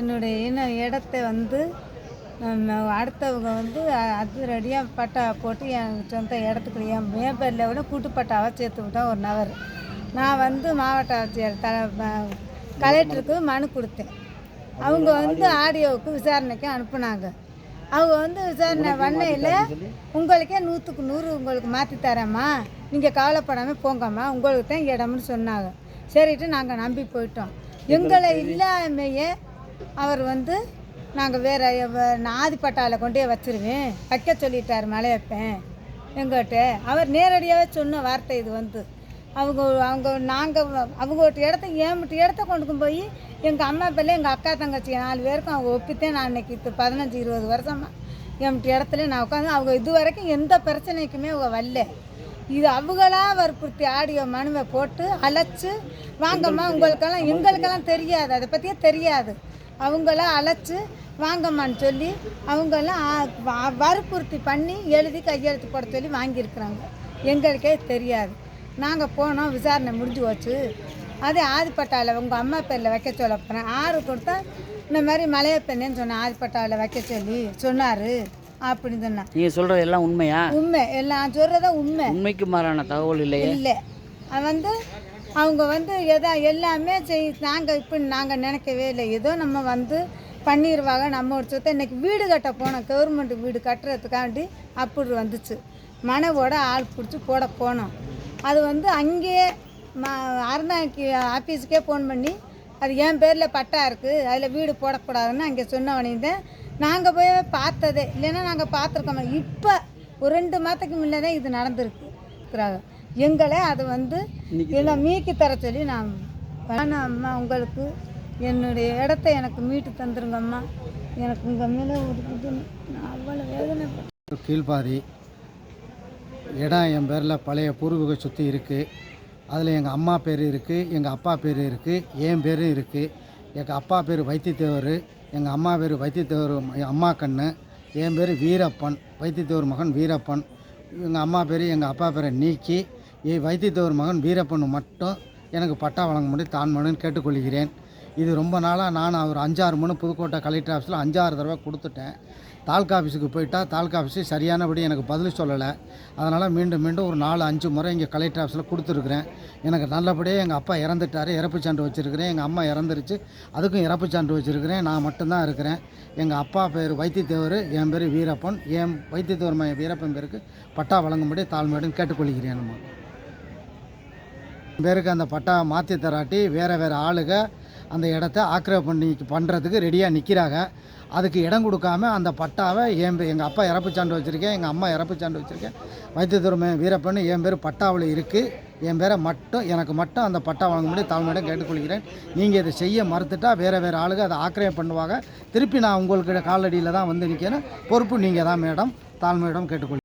என்னுடைய இன இடத்த வந்து அடுத்தவங்க வந்து அதிரடியாக பட்டா போட்டு என் சொந்த இடத்துக்கு என் என் பேரில் விட கூட்டு பட்டாவை சேர்த்து விட்டா ஒரு நபர். நான் வந்து மாவட்ட ஆட்சியர் த கலெக்டருக்கு மனு கொடுத்தேன். அவங்க வந்து ஆடியோவுக்கு விசாரணைக்கு அனுப்புனாங்க. அவங்க வந்து விசாரணை பண்ணையில் உங்களுக்கே நூற்றுக்கு நூறு உங்களுக்கு மாற்றி தரேம்மா. நீங்கள் கவலைப்படாமல் போங்கம்மா. உங்களுக்கு தான் இடம்னு சொன்னாங்க. சரிட்டு நாங்கள் நம்பி போயிட்டோம். எங்களை இல்லாமையே அவர் வந்து நாங்கள் வேற நான் ஆதிப்பட்டாவில் கொண்டே வச்சிருவேன். வைக்க சொல்லிட்டார் மலையப்பேன் எங்கிட்ட அவர் நேரடியாகவே சொன்ன வார்த்தை இது வந்து. அவங்க அவங்க நாங்கள் அவங்க ஒரு இடத்த ஏமிட்டு இடத்த கொண்டு போய் எங்கள் அம்மா பிள்ளை எங்கள் அக்கா தங்கச்சி நாலு பேருக்கும் அவங்க ஒப்பித்தேன். நான் இன்னைக்கு இது பதினஞ்சு இருபது வருஷமா எம்ட்டு இடத்துல நான் உட்காந்து அவங்க இது வரைக்கும் எந்த பிரச்சனைக்குமே அவங்க வரல. இது அவங்களா வற்புறுத்தி ஆடியோ மனுவை போட்டு அழைச்சி வாங்கம்மா உங்களுக்கெல்லாம் எங்களுக்கெல்லாம் தெரியாது. அதை பற்றியே தெரியாது. அவங்கள அழைச்சு வாங்கம்மான்னு சொல்லி அவங்கெல்லாம் வ- வற்புறுத்தி பண்ணி எழுதி கையெழுத்து போட சொல்லி வாங்கியிருக்கிறாங்க. எங்களுக்கே தெரியாது. நாங்கள் போனோம் விசாரணை முடிஞ்சு போச்சு. அதே ஆதிப்பட்டாவில் உங்கள் அம்மா பேரில் வைக்க சொல்ல போகிறேன் ஆறு கொடுத்தா இந்த மாதிரி மலையப்பெண்ணேன்னு சொன்னேன் ஆதிப்பட்டாவில் வைக்க சொல்லி சொன்னார் அப்படின்னு சொன்னான் நீங்கள் சொல்கிறது எல்லாம் உண்மையா? உண்மை. எல்லாம் சொல்கிறதா உண்மை. உண்மைக்கு மாறான தகவல் இல்லையே? இல்லை. அது வந்து அவங்க வந்து எதா எல்லாமே செய் நாங்கள் இப்போ நாங்கள் நினைக்கவே இல்லை. ஏதோ நம்ம வந்து பண்ணிடுவாங்க நம்ம ஒரு சொத்தை இன்றைக்கி வீடு கட்ட போனோம். கவர்மெண்ட் வீடு கட்டுறதுக்காண்டி அப்படி வந்துச்சு. மனைவோட ஆள் பிடிச்சி போட போனோம். அது வந்து அங்கேயே ம அருணாக்கு ஆஃபீஸுக்கே ஃபோன் பண்ணி அது என் பேரில் பட்டா இருக்குது அதில் வீடு போடக்கூடாதுன்னு அங்கே சொன்னவனையும் நாங்கள் போய் பார்த்ததே. இல்லைன்னா நாங்கள் பார்த்துருக்கோம். இப்போ ஒரு ரெண்டு மாதத்துக்கு முன்னே தான் இது நடந்திருக்கு இருக்கிறாங்க எங்களை அது வந்து எல்லாம் மீக்கி தர சொல்லி நான் வேணாம் அம்மா உங்களுக்கு என்னுடைய இடத்த எனக்கு மீட்டு தந்துருங்கம்மா எனக்கு உங்கள் மேலே ஒரு நான் அவ்வளோ வேதனை கீழ்பாதி இடம் என் பேரில் பழைய பூர்வீக சொத்து இருக்குது அதில் எங்கள் அம்மா பேர் இருக்குது எங்கள் அப்பா பேர் இருக்குது என் பேரும் இருக்குது எங்கள் அப்பா பேர் வைத்தியத்தேவர் எங்கள் அம்மா பேர் வைத்தியத்தேவர் அம்மா கண்ணு என் பேர் வீரப்பன் வைத்தியத்தேவர் மகன் வீரப்பன். எங்கள் அம்மா பேர் எங்கள் அப்பா பேரை நீக்கி ஏ வைத்தியத்தேவர் மகன் வீரப்பன் மட்டும் எனக்கு பட்டா வழங்க முடியும் தான் மனுன்னு கேட்டுக்கொள்கிறேன். இது ரொம்ப நாளாக நான் அவர் அஞ்சாறு மணி புதுக்கோட்டை கலெக்டர் ஆஃபீஸில் அஞ்சாறு தடவை கொடுத்துட்டேன். தாலுக்கா ஆஃபீஸுக்கு போயிட்டால் தாலுக்கா ஆஃபீஸு சரியானபடி எனக்கு பதில் சொல்லலை. அதனால் மீண்டும் மீண்டும் ஒரு நாலு அஞ்சு முறை இங்கே கலெக்டர் ஆஃபீஸில் கொடுத்துருக்குறேன். எனக்கு நல்லபடியாக எங்கள் அப்பா இறந்துட்டார் இறப்பு சான்று வச்சுருக்கிறேன். எங்கள் அம்மா இறந்துருச்சு அதுக்கும் இறப்பு சான்று வச்சுருக்கிறேன். நான் மட்டும்தான் இருக்கிறேன். எங்கள் அப்பா பேர் வைத்தியத்தேவர் என் பேர் வீரப்பன். என் வைத்தியத்தேவர் மகன் வீரப்பன் பேருக்கு பட்டா வழங்கும்படி தாழ்மையுடன் கேட்டுக்கொள்கிறேன் நம்ம. பேருக்கு அந்த பட்டா மாற்றி தராட்டி வேறு வேறு ஆளுக அந்த இடத்த ஆக்கிரமிப்பு பண்ணி பண்ணுறதுக்கு ரெடியாக நிற்கிறாங்க அதுக்கு இடம் கொடுக்காம அந்த பட்டாவை என் எங்கள் அப்பா இறப்பு சான்று வச்சுருக்கேன் எங்கள் அம்மா இறப்பு சான்று வச்சுருக்கேன். வைத்தியதுரமே வீரப்பன் என் பேர் பட்டாவில் இருக்குது என் பேரை மட்டும் எனக்கு மட்டும் அந்த பட்டா வழங்கும்படி தாழ்மையிடம் கேட்டுக்கொள்கிறேன். நீங்கள் இதை செய்ய மறுத்துட்டா வேறு வேறு ஆளுங்க அதை ஆக்கிரமிப்பு பண்ணுவாங்க. திருப்பி நான் உங்களுக்கு காலடியில் தான் வந்து நிற்கிறேன் பொறுப்பு நீங்கள் தான் மேடம். தாழ்மையிடம் கேட்டுக்கொள்கிறேன்